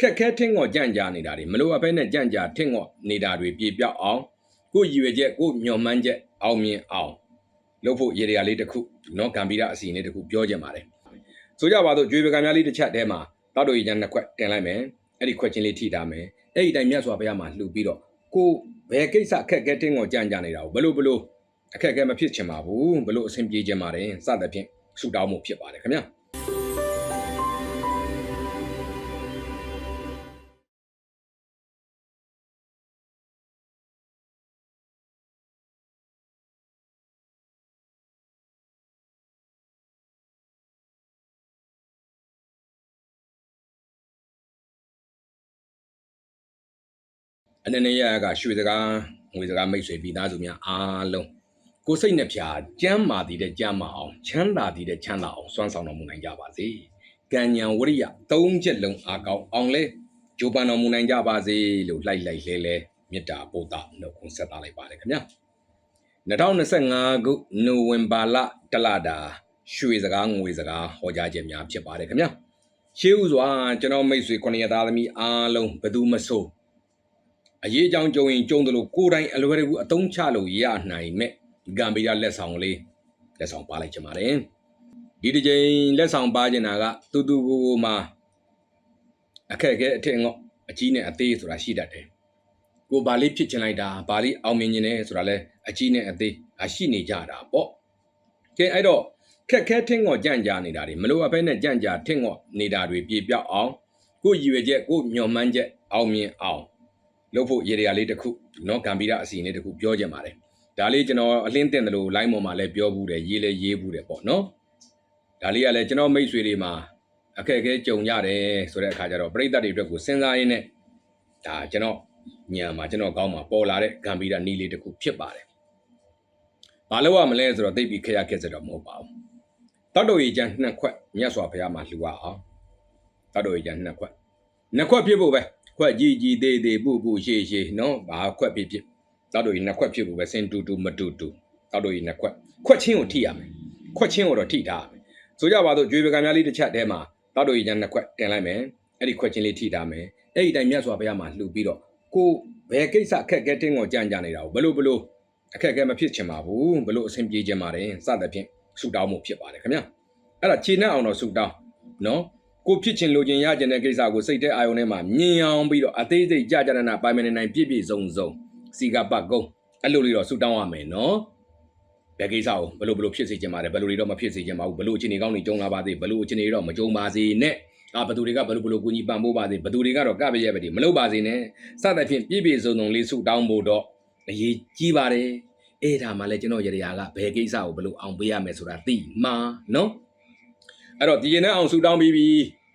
ခက်ခဲထင်းငေါ်ကြံ့ကြာနေတာတွေမလိုအပ်ဘဲနဲ့ကြံ့ကြာထင်းငေါ်နေတာတွေပြေပြောက်အောင်ကိုရည်ရွယ်ချက်ကိုညှော်မှန်းချက်အောင်မြင်အောင်လုပ်ဖို့ရေရာလေးတစ်ခုနော်ဂမ်ဘီရာအစီအစဉ်လေးတစ်ခုပြောချင်ပါတယ်ဆိုကြပါတော့ကြွေပကံများလေးတစ်ချက်တည်းမှာတောက်တော်ရည်ချမ်းနှစ်ခွက်တင်လိုက်မယ်အဲ့ဒီခွက်ချင်းလေးထိထားမယ်အဲ့ဒီတိုင်မြတ်စွာဘုရားမှာလှူပြီးတော့ကိုဘယ်ကိစ္စအခက်ခဲထင်းငေါ်ကြံ့ကြာနေတာကိုဘလို့ဘလို့အခက်အခဲမဖြစ်ချင်ပါဘူးဘလို့အဆင်ပြေချင်ပါတယ်စသဖြင့်ဆူတောင်းမှုဖြစ်ပါတယ်ခင်ဗျာ အနေနဲ့ရကရွှေစကားငွေစကားမိတ်ဆွေပြီးသားစုများအားလုံးကိုယ်စိတ်နှပြကြမ်းမာတည်တဲ့ကြမ်းမာအောင်ချမ်းသာတည်တဲ့ချမ်းသာအောင်စွမ်းဆောင်တော်မူနိုင်ကြပါစေ။ကံဉဏ်ဝရိယသုံးချက်လုံးအားကောင်းအောင်လဲဂျိုပန်တော်မူနိုင်ကြပါစေလို့လိုက်လိုက်လဲလဲမေတ္တာပို့တာနှုတ်ခွန်းဆက်သလိုက်ပါတယ်ခင်ဗျာ။2025ခုနိုဝင်ဘာလတလတာရွှေစကားငွေစကားဟောကြားခြင်းများဖြစ်ပါတယ်ခင်ဗျာ။ရှေးဥစွာကျွန်တော်မိတ်ဆွေခொနရသားသမီးအားလုံးဘယ်သူမဆို အရေးအကြောင်းကြုံရင်ကြုံတယ်လို့ကိုယ်တိုင်အလွယ်တကူအသုံးချလို့ရနိုင်မဲ့ဂမ်ဘီယာလက်ဆောင်လေးလက်ဆောင်ပါလိုက်ချင်ပါတယ်ဒီတစ်ချိန်လက်ဆောင်ပါချင်တာကတူတူကိုကိုမှာအခက်အခဲအထင်ငေါ့အကြီးနဲ့အသေးဆိုတာရှိတတ်တယ်ကိုဘာလေးဖြစ်ချင်လိုက်တာဘာလေးအောင်မြင်နေတယ်ဆိုတာလဲအကြီးနဲ့အသေးအရှိနေကြတာပေါ့ကဲအဲ့တော့ခက်ခဲထင်းငေါ့ကြံ့ကြာနေတာတွေမလိုအပ်ဘဲနဲ့ကြံ့ကြာထင်းငေါ့နေတာတွေပြေပြောက်အောင်ကိုရည်ရွယ်ချက်ကိုညှော်မှန်းချက်အောင်မြင်အောင် လုပ်ဖို့ရေရာလေးတစ်ခုနော်ဂမ်ဘီရာအစီအစဉ်လေးတစ်ခုပြောချင်ပါတယ်ဒါလေးကျွန်တော်အလင်းတင်တယ်လို့ line ပေါ်မှာလည်းပြောဘူးတယ်ရေးလည်းရေးဘူးတယ်ပေါ့နော်ဒါလေးကလည်းကျွန်တော်မိတ်ဆွေတွေမှာအခက်အခဲကြုံရတယ်ဆိုတဲ့အခါကျတော့ပြိဿတွေအတွက်ကိုစဉ်းစားရင်းနဲ့ဒါကျွန်တော်ညံမှာကျွန်တော်ကောင်းမှာပေါ်လာတဲ့ဂမ်ဘီရာနီးလေးတစ်ခုဖြစ်ပါတယ်ဘာလို့ရမလဲဆိုတော့သိပြီးခရခက်စတော့မဟုတ်ပါဘူးတောက်တော်ရီကျန်နှစ်ခွက်မြတ်စွာဘုရားမှာလှူရအောင်တောက်တော်ရီကျန်နှစ်ခွက်နှစ်ခွက်ဖြစ်ဖို့ပဲ ခွက်ကြီးကြီးသေးသေးပူပူရှေ့ရှေ့နော်ဘာခွက်ဖြစ်ဖြစ်တောက်တို့ကြီးနှစ်ခွက်ဖြစ်ဖို့ပဲစင်တူတူမတူတူတောက်တို့ကြီးနှစ်ခွက်ခွက်ချင်းကိုထိရမယ်ခွက်ချင်းကိုတော့ထိထားရမယ်ဆိုကြပါတော့ကြွေပကံများလေးတစ်ချက်တည်းမှာတောက်တို့ကြီးကျန်နှစ်ခွက်တင်လိုက်မယ်အဲ့ဒီခွက်ချင်းလေးထိထားမယ်အဲ့ဒီတိုင်မြတ်စွာဘုရားမှာလှူပြီးတော့ကိုဘယ်ကိစ္စအခက်အခဲတင်းကိုကြံ့ကြနေတာကိုဘလို့ဘလို့အခက်အခဲမဖြစ်ချင်ပါဘူးဘလို့အဆင်ပြေချင်ပါတယ်စသဖြင့်ဆူတောင်းမှုဖြစ်ပါတယ်ခင်ဗျအဲ့ဒါခြေနဲ့အောင်တော့ဆူတောင်းနော် ကိုဖြစ်ချင်လိုချင်ရချင်တဲ့ကိစ္စကိုစိတ်တဲ့အာယုံထဲမှာမြင်အောင်ပြီးတော့အသေးစိတ်ကြကြနနာပိုင်မနေနိုင်ပြည့်ပြည့်စုံစုံစီကပတ်ကုန်းအဲ့လိုလေးတော့ဆူတောင်းရမယ်နော်ဘယ်ကိစ္စကိုဘယ်လိုဘယ်လိုဖြစ်စေချင်ပါတယ်ဘယ်လိုတွေတော့မဖြစ်စေချင်ပါဘူးဘယ်လိုအခြေအနေကောင်းတွေကြုံလာပါသေးဘယ်လိုအခြေအနေတွေတော့မကြုံပါစေနဲ့အာဘယ်သူတွေကဘယ်လိုဘယ်လိုကူညီပံ့ပိုးပါစေဘယ်သူတွေကတော့ကပရဲ့ပဲဒီမလုပ်ပါစေနဲ့စသဖြင့်ပြည့်ပြည့်စုံစုံလေးဆူတောင်းဖို့တော့အရေးကြီးပါတယ်အဲ့ဒါမှလည်းကျွန်တော်ရရကဘယ်ကိစ္စကိုဘယ်လိုအောင်ပေးရမယ်ဆိုတာသိမှာနော်အဲ့တော့ဒီရင်နဲ့အောင်ဆူတောင်းပြီးပြီ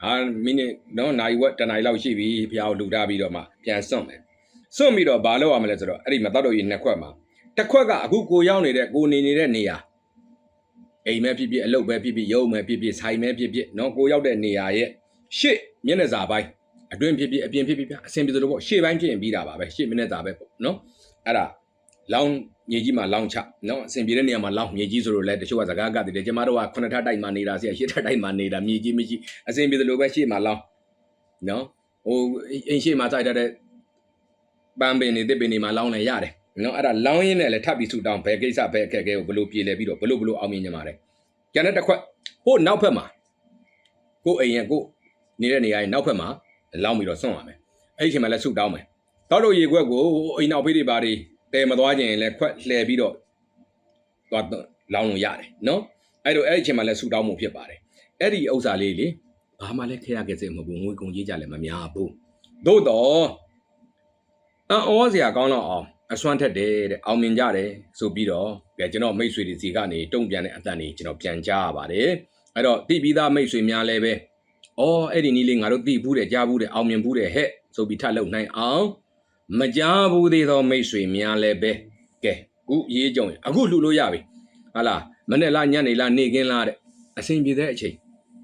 ဟာမိနစ်နော်နိုင်ဝက်တနိုင်လောက်ရှိပြီဖျားကိုလူထားပြီးတော့မှပြန်စွန့်မယ်စွန့်ပြီးတော့ဘာလုပ်ရမလဲဆိုတော့အဲ့ဒီမတော်တော်ကြီးနှစ်ခွက်မှာတစ်ခွက်ကအခုကိုရောက်နေတဲ့ကိုနေနေတဲ့နေရာအိမ်မဲဖြစ်ဖြစ်အလုပ်ပဲဖြစ်ဖြစ်ရုံမဲဖြစ်ဖြစ်ဆိုင်မဲဖြစ်ဖြစ်နော်ကိုရောက်တဲ့နေရာရဲ့ရှေ့မျက်နှာစာပိုင်းအတွင်းဖြစ်ဖြစ်အပြင်ဖြစ်ဖြစ်ဗျအဆင်ပြေသလိုပေါ့ရှေ့ပိုင်းဖြစ်ရင်ပြီးတာပါပဲရှေ့မျက်နှာစာပဲပေါ့နော်အဲ့ဒါလောင်း မြေကြီးမှာလောင်းချနော်အဆင်ပြေတဲ့နေရာမှာလောင်းမြေကြီးဆိုတော့လဲတချို့ကစကားကတည်တယ်ကျမတို့ကခုနှစ်ထပ်တိုက်မှာနေတာဆရာရှစ်ထပ်တိုက်မှာနေတာမြေကြီးမရှိအဆင်ပြေသလိုပဲရှေ့မှာလောင်းနော်ဟိုအင်းရှေ့မှာစိုက်ထားတဲ့ပန်းပင်တွေတစ်ပင်တွေမှာလောင်းလဲရတယ်နော်အဲ့ဒါလောင်းရင်းနဲ့လည်းထပ်ပြီးဆူတောင်းဘယ်ကိစ္စဘယ်အခက်အခဲကိုဘလို့ပြေလဲပြီးတော့ဘလို့ဘလို့အောင်မြင်ကြမှာလဲကျန်တဲ့တစ်ခွက်ဟိုနောက်ဖက်မှာကိုယ်အိမ်ရဲ့ကိုယ်နေတဲ့နေရာရဲ့နောက်ဖက်မှာလောင်းပြီးတော့စွန့်ရမယ်အဲ့ဒီအချိန်မှာလည်းဆူတောင်းမယ်တောက်တော့ရေခွက်ကိုအိမ်နောက်ဖေးတွေပါတွေ တဲမသွားခြင်းလည်းခွက်လှည့်ပြီးတော့သွားလောင်းလို့ရတယ်နော်အဲ့တော့အဲ့ဒီအချိန်မှာလည်းဆူတောင်းမှုဖြစ်ပါတယ်အဲ့ဒီဥစ္စာလေးလေဘာမှလည်းခရခဲ့စေမဟုတ်ဘူးငွေကုန်ကြီးကြလည်းမများဘူးသို့တော့အံ့ဩစရာကောင်းတော့အောင်အစွမ်းထက်တယ်တဲ့အောင်မြင်ကြတယ်ဆိုပြီးတော့ကြကျွန်တော်မိတ်ဆွေတွေစီကနေတုံ့ပြန်တဲ့အတန်တွေကျွန်တော်ပြန်ကြားရပါတယ်အဲ့တော့တိပြီးသားမိတ်ဆွေများလည်းပဲအော်အဲ့ဒီနီးလေးငါတို့သိဘူးတယ်ကြားဘူးတယ်အောင်မြင်ဘူးတယ်ဟဲ့ဆိုပြီးထပ်လုပ်နိုင်အောင် မကြားဘူးသေးသောမိတ်ဆွေများလည်းပဲကဲခုရေးကြုံရင်အခုလှူလို့ရပြီဟာလားမနေ့လားညနေလားနေ့ခင်းလားတဲ့အဆင်ပြေတဲ့အချိန်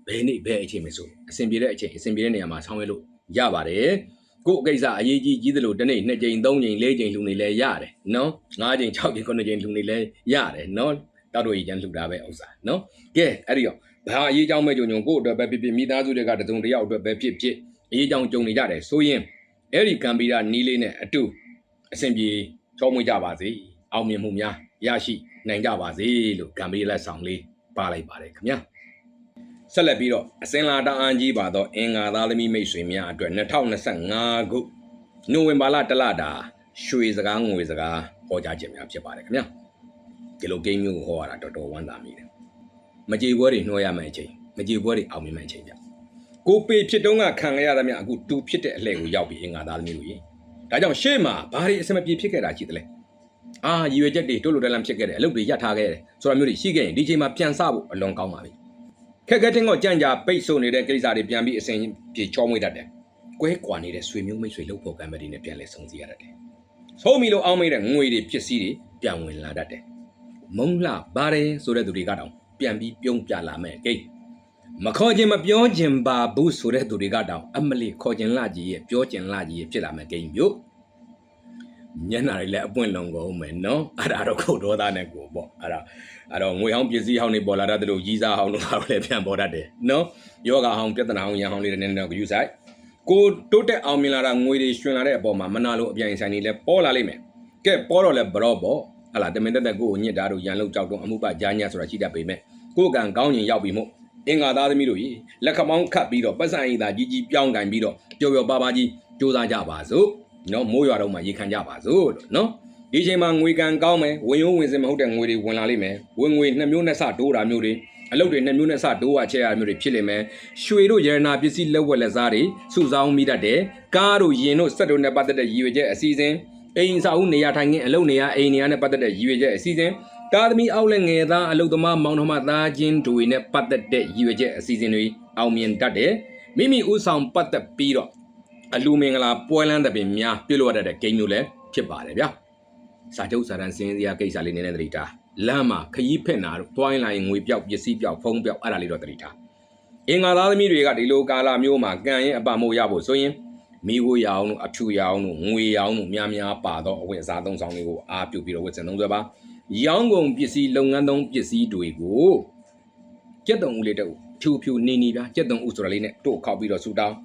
ဘယ်နေ့ဘယ်အချိန်မဆိုအဆင်ပြေတဲ့အချိန်အဆင်ပြေတဲ့နေရာမှာဆောင်းရွက်လို့ရပါတယ်ကို့အကိစ္စအရေးကြီးကြီးသလိုတစ်နေ့နှစ်ကြိမ်သုံးကြိမ်လေးကြိမ်လှူနေလဲရတယ်နော်ငါးကြိမ်၆ကြိမ်ခုနှစ်ကြိမ်လှူနေလဲရတယ်နော်တောက်တို့ကြီးကျန်လှူတာပဲဥစ္စာနော်ကဲအဲ့ဒီတော့ဘာအရေးကြောင်းမဲ့ကြုံကြုံကို့အတွက်ပဲဖြစ်ဖြစ်မိသားစုတွေကတစုံတစ်ယောက်အတွက်ပဲဖြစ်ဖြစ်အရေးကြောင်ကြုံနေကြတယ်ဆိုရင် အဲ့ဒီကံပီရာနီးလေးနဲ့အတူအစဉ်ပြေချောမွေ့ကြပါစေအောင်မြင်မှုများရရှိနိုင်ကြပါစေလို့ကံပီလက်ဆောင်လေးပါလိုက်ပါတယ်ခင်ဗျာဆက်လက်ပြီးတော့အစင်လာတအန်ကြီးပါတော့အင်္ဂါသားသမီးမိတ်ဆွေများအတွက်2025ခုနိုဝင်ဘာလတလတာရွှေစကားငွေစကားဟောကြားခြင်းများဖြစ်ပါတယ်ခင်ဗျာဒီလိုဂိမ်းမျိုးကိုဟောရတာတော်တော်ဝမ်းသာမိတယ်မကြေပွဲတွေနှောရမယ့်အချိန်မကြေပွဲတွေအောင်မြင်မယ့်အချိန်ကြ ကိုပေဖြစ်တုံးကခံရရသမျှအခုတူဖြစ်တဲ့အလှည့်ကိုရောက်ပြီးအင်္ဂါသားသမီးတို့ရေဒါကြောင့်ရှေ့မှာဘာတွေအစမပြေဖြစ်ခဲ့တာရှိသလဲအာရည်ရွယ်ချက်တွေတိုးလိုတက်လန့်ဖြစ်ခဲ့တယ်အလုပ်တွေရပ်ထားခဲ့တယ်ဆိုတာမျိုးတွေရှိခဲ့ရင်ဒီချိန်မှာပြန်ဆဖို့အလွန်ကောင်းပါပြီခက်ခက်တင်းကကြံ့ကြာပိတ်ဆို့နေတဲ့ကိစ္စတွေပြန်ပြီးအစဉ်ပြေချောမွေ့တတ်တယ်ကွဲကွာနေတဲ့ဆွေမျိုးမိတ်ဆွေလှုပ်ဖို့ကံမတီနဲ့ပြန်လဲဆုံစည်းရတတ်တယ်ဆုံးမီလို့အောင်းမိတဲ့ငွေတွေပစ္စည်းတွေပြန်ဝင်လာတတ်တယ်မုံလှပါတယ်ဆိုတဲ့သူတွေကတော့ပြန်ပြီးပြုံးပြလာမဲ့ကိတ် မခေါ်ခြင်းမပြောခြင်းပါဘူးဆိုတဲ့သူတွေကတောင်အမလီခေါ်ခြင်းလာကြီးရဲ့ပြောခြင်းလာကြီးရဲ့ဖြစ်လာမယ်ဂိမ်းမျိုးညနာတွေလည်းအပွင့်လုံးကုန်မယ်နော်အဲ့ဒါတော့ခုတ်တော်သားနဲ့ကိုပေါ့အဲ့ဒါအဲ့တော့ငွေဟောင်းပစ္စည်းဟောင်းတွေပေါ်လာတတ်တယ်လို့ကြီးစားဟောင်းတို့ကလည်းပြန်ပေါ်တတ်တယ်နော်ယောဂဟောင်းပြဿနာဟောင်းရန်ဟောင်းလေးတွေနဲ့တော့ယူဆိုင်ကိုတိုးတက်အောင်မြင်လာတာငွေတွေရှင်လာတဲ့အပေါ်မှာမနာလို့အပြိုင်ဆိုင်တွေလည်းပေါ်လာလိမ့်မယ်ကဲပေါ်တော့လဲဘရော့ပေါ့ဟလာတမင်တက်တက်ကိုကိုညစ်တာတို့ရန်လောက်ကြောက်တော့အမှုပကြားညဆိုတာရှိတတ်ပေမဲ့ကိုကံကောင်းရင်ရောက်ပြီမို့ အင်္ဂါသားသမီးတို့ကြီးလက်ခမောင်းခတ်ပြီးတော့ပတ်စံအီသာကြီးကြီးပြောင်းကန်ပြီးတော့ပျော်ပျော်ပါပါကြီးစူးစမ်းကြပါစို့နော်မိုးရွာတော့မှရေခံကြပါစို့လို့နော်ဒီချိန်မှာငွေကန်ကောင်းမယ်ဝင်ရုံးဝင်စင်မဟုတ်တဲ့ငွေတွေဝင်လာလိမ့်မယ်ဝင်ငွေနှစ်မျိုးနဲ့စတိုးတာမျိုးတွေအလုပ်တွေနှစ်မျိုးနဲ့စတိုးရချဲရမျိုးတွေဖြစ်လိမ့်မယ်ရွှေတို့ရတနာပစ္စည်းလက်ဝက်လက်စားတွေစုဆောင်းမိတတ်တယ်ကားတို့ရင်တို့စက်တို့နဲ့ပတ်သက်တဲ့ရည်ရွယ်ချက်အစီအစဉ်အိမ်စာအုပ်နေရာထိုင်ခင်းအလုပ်နေရာအိမ်နေရာနဲ့ပတ်သက်တဲ့ရည်ရွယ်ချက်အစီအစဉ် တာသမီအောက်လက်ငယ်သားအလုပ်သမားမောင်နှမသားချင်းတွေနဲ့ပတ်သက်တဲ့ရည်ရွယ်ချက်အစီအစဉ်တွေအောင်မြင်တတ်တယ်မိမိဥဆောင်ပတ်သက်ပြီးတော့အလူမင်္ဂလာပွဲလန်းတဲ့ပင်များပြုလုပ်ရတဲ့ဂိမ်းမျိုးလည်းဖြစ်ပါတယ်ဗျာစာချုပ်စာတမ်းစင်းစရာကိစ္စလေးနည်းနည်းသတိထားလမ်းမှာခရီးဖက်နာတို့တွိုင်းလိုက်ငွေပြောက်ပစ္စည်းပြောက်ဖုံးပြောက်အဲ့ဒါလေးတော့သတိထားအင်္ဂါသားသမီးတွေကဒီလိုကာလမျိုးမှာကံရင်အပမို့ရဖို့ဆိုရင်မိကိုရအောင်တို့အဖြူရအောင်တို့ငွေရအောင်တို့များများပါတော့အဝင်စားသုံးဆောင်လေးကိုအားပြုပြီးတော့ဝတ်စင်သုံးဆွဲပါ ရောင်းကုန်ပစ္စည်းလုပ်ငန်းသုံးပစ္စည်းတွေကိုကြက်တုံဦးလေးတုပ်ဖြူဖြူနေနေပြကြက်တုံဦးဆိုတာလေးနဲ့တို့ခောက်ပြီးတော့ဆူတောင်း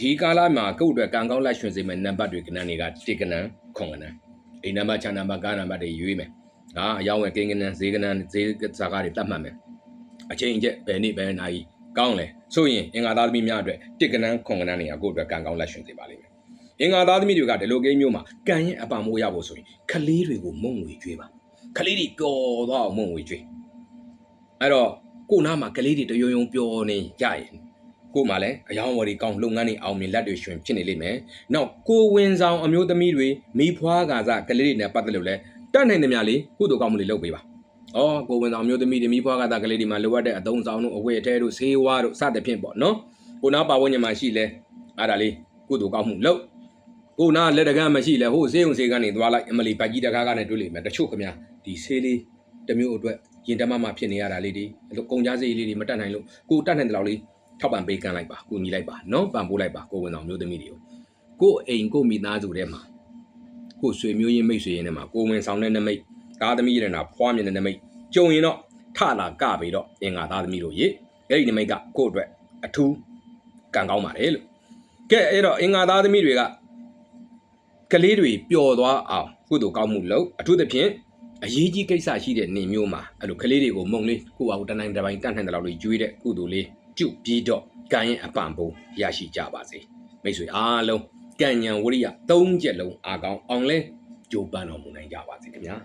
ဒီကာလမှာကုတ်အတွက်ကံကောင်းလိုက်ရွှင်စေမဲ့နံပါတ်တွေကဏ္ဍတွေကတိကနန်းခွန်ကနန်းအိမ်နံပါတ်ချနံပါတ်ကားနံပါတ်တွေရွေးမယ်ဟာအယောင်းဝယ်ကိန်းကနန်းဈေးကနန်းဈေးစကားတွေတတ်မှတ်မယ်အချိန်ကျက်ဘယ်နေ့ဘယ်နာရီကောင်းလဲဆိုရင်အင်္ဂါသားသမီးများအတွက်တိကနန်းခွန်ကနန်းတွေကကိုယ့်အတွက်ကံကောင်းလိုက်ရွှင်စေပါလိမ့်မယ်အင်္ဂါသားသမီးတွေကဒီလိုကိန်းမျိုးမှာကံရင်အပံမိုးရဖို့ဆိုရင်ခလေးတွေကိုမုံငွေကျွေးပါ ကလေးတွေပျော်သွားအောင်မုံဝေကျွေးအဲ့တော့ကိုနားမှာကလေးတွေတယုံယုံပျော်နေကြရင်ကိုမှလည်းအယောင်းဝယ်တွေကောင်းလုပ်ငန်းတွေအောင်မြင်လက်တွေရှင်ဖြစ်နေလိမ့်မယ်။နောက်ကိုဝင်ဆောင်အမျိုးသမီးတွေမိဖွားကာစားကလေးတွေနဲ့ပတ်သက်လို့လဲတတ်နိုင်တယ်များလေကုသိုလ်ကောင်းမှုတွေလုပ်ပေးပါ။အော်ကိုဝင်ဆောင်အမျိုးသမီးတွေမိဖွားကာစားကလေးတွေမှာလိုအပ်တဲ့အသုံးဆောင်တို့အဝတ်အထည်တို့ဆေးဝါးတို့စသဖြင့်ပေါ့နော်။ကိုနားပါဝင်ညမှာရှိလဲအဲ့ဒါလေးကုသိုလ်ကောင်းမှုလုပ်ကိုနားလက်တကမ်းမရှိလဲဟိုဆေးုံဆေးကနေသွားလိုက်အမလီပတ်ကြီးတကားကနေတွေ့လိမ့်မယ်တချို့ခင်ဗျာ ဒီဆေးလေးတစ်မျိုးအတွက်ရင်တမမဖြစ်နေရတာလေးတွေအဲ့လိုကုန်ကြစေးလေးတွေမတတ်နိုင်လို့ကိုတတ်နိုင်တဲ့လောက်လေးထောက်ပံ့ပေးကမ်းလိုက်ပါကိုညီလိုက်ပါနော်ပံ့ပိုးလိုက်ပါကိုဝင်ဆောင်မျိုးသမီးတွေကိုကိုအိမ်ကိုမိသားစုထဲမှာကိုဆွေမျိုးရင်းမိတ်ဆွေရင်းထဲမှာကိုဝင်ဆောင်တဲ့နမိတ်သားသမီးရနာဖွားမြင်တဲ့နမိတ်ကြုံရင်တော့ထလာကပြီးတော့အင်္ဂါသားသမီးတို့ရေအဲ့ဒီနမိတ်ကကိုအတွက်အထူးကံကောင်းပါတယ်လို့ကဲအဲ့တော့အင်္ဂါသားသမီးတွေကကလေးတွေပျော်သွားအောင်ကုသိုလ်ကောင်းမှုလုပ်အထူးသဖြင့် အရေးကြီးကိစ္စရှိတဲ့နေမျိုးမှာအဲ့လိုကလေးတွေကိုမုံလေးကိုယ့်အကူတန်းတိုင်းတစ်ပိုင်းတန်းနိုင်တဲ့လောက်လေးကျွေးတဲ့ကုသိုလ်လေးကျုပ်ပြီးတော့ကံရင်အပံပုံရရှိကြပါစေမိတ်ဆွေအားလုံးကံဉဏ်ဝရိယ၃ချက်လုံးအားကောင်းအောင်လဲကြိုးပမ်းတော်မူနိုင်ကြပါစေခင်ဗျာ